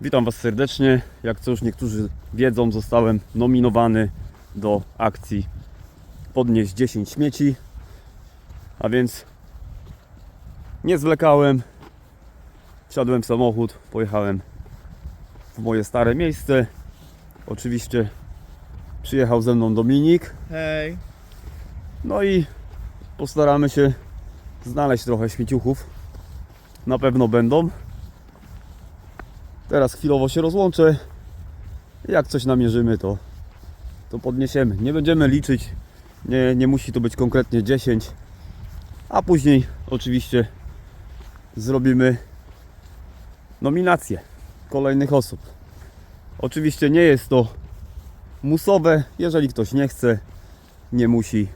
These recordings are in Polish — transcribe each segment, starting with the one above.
Witam Was serdecznie. Jak co już niektórzy wiedzą, zostałem nominowany do akcji Podnieść 10 śmieci. A więc nie zwlekałem. Wsiadłem w samochód, pojechałem w moje stare miejsce. Oczywiście przyjechał ze mną Dominik. Hej. No i postaramy się znaleźć trochę śmieciuchów. Na pewno będą. Teraz chwilowo się rozłączę. Jak coś namierzymy, to, to podniesiemy. Nie będziemy liczyć. Nie, nie musi to być konkretnie 10. A później oczywiście zrobimy nominację kolejnych osób. Oczywiście nie jest to musowe. Jeżeli ktoś nie chce, nie musi.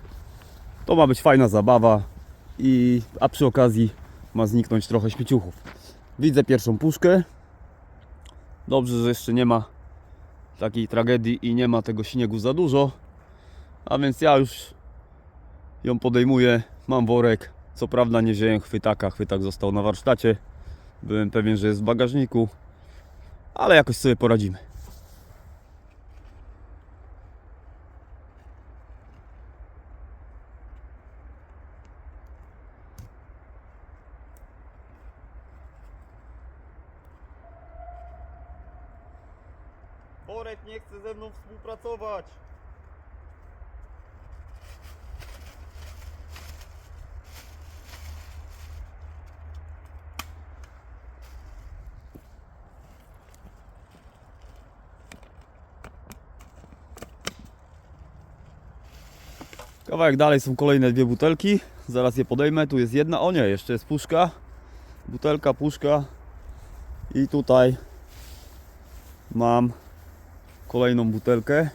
To ma być fajna zabawa, i, a przy okazji ma zniknąć trochę śmieciuchów. Widzę pierwszą puszkę. Dobrze, że jeszcze nie ma takiej tragedii i nie ma tego śniegu za dużo. A więc ja już ją podejmuję. Mam worek. Co prawda nie wziąłem chwytaka. Chwytak został na warsztacie. Byłem pewien, że jest w bagażniku. Ale jakoś sobie poradzimy. Borek nie chce ze mną współpracować. Kawałek dalej są kolejne dwie butelki. Zaraz je podejmę. Tu jest jedna. O nie, jeszcze jest puszka. Butelka, puszka. I tutaj mam kolejną butelkę.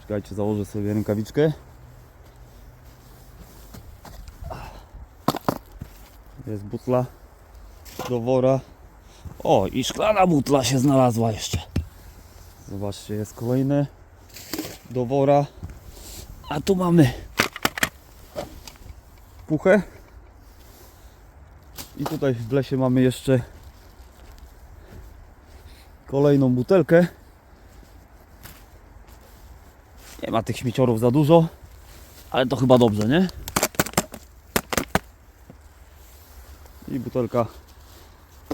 Czekajcie, założę sobie rękawiczkę. Jest butla do wora. O, i szklana butla się znalazła jeszcze. Zobaczcie, jest kolejne do wora. A tu mamy puchę. I tutaj w lesie mamy jeszcze kolejną butelkę. Nie ma tych śmieciorów za dużo, ale to chyba dobrze, nie? I butelka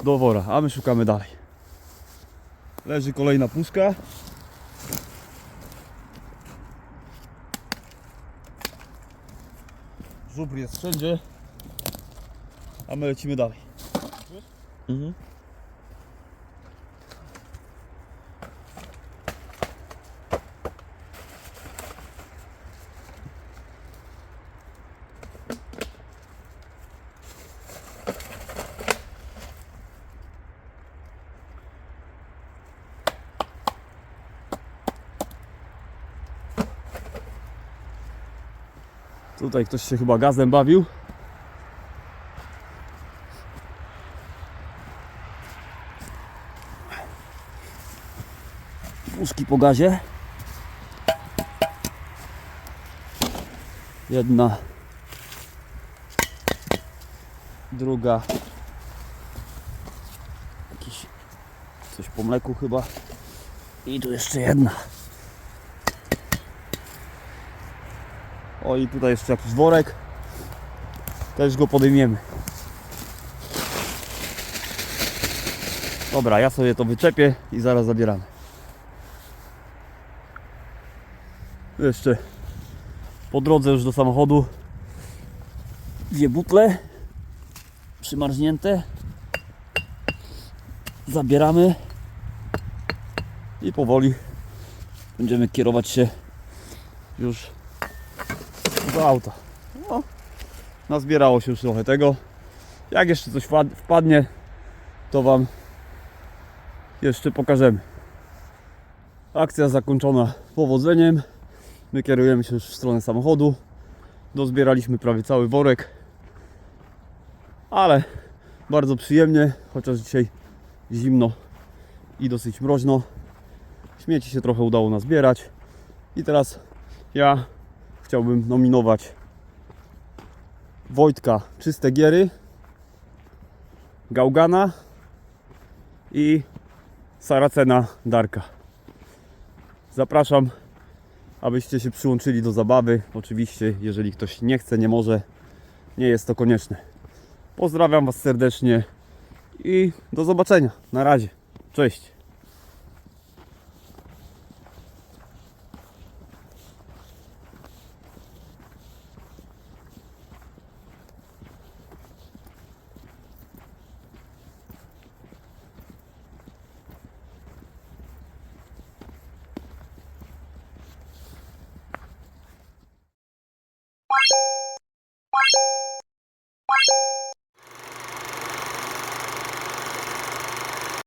do wora, a my szukamy dalej. Leży kolejna puszka. Żubr jest wszędzie, a my lecimy dalej. Mhm. Tutaj ktoś się chyba gazem bawił. Puszki po gazie. Jedna. Druga. Jakiś coś po mleku chyba. I tu jeszcze jedna. O i tutaj jeszcze jakiś worek. Też go podejmiemy. Dobra, ja sobie to wyczepię i zaraz zabieramy. Jeszcze po drodze już do samochodu dwie butle przymarznięte. Zabieramy i powoli będziemy kierować się już do auta. No, nazbierało się już trochę tego. Jak jeszcze coś wpad- wpadnie, to Wam jeszcze pokażemy. Akcja zakończona powodzeniem. My kierujemy się już w stronę samochodu. Dozbieraliśmy prawie cały worek. Ale bardzo przyjemnie, chociaż dzisiaj zimno i dosyć mroźno. Śmieci się trochę udało nazbierać. I teraz ja chciałbym nominować Wojtka Czyste Giery, Gałgana i Saracena Darka. Zapraszam, abyście się przyłączyli do zabawy. Oczywiście, jeżeli ktoś nie chce, nie może, nie jest to konieczne. Pozdrawiam Was serdecznie i do zobaczenia. Na razie. Cześć.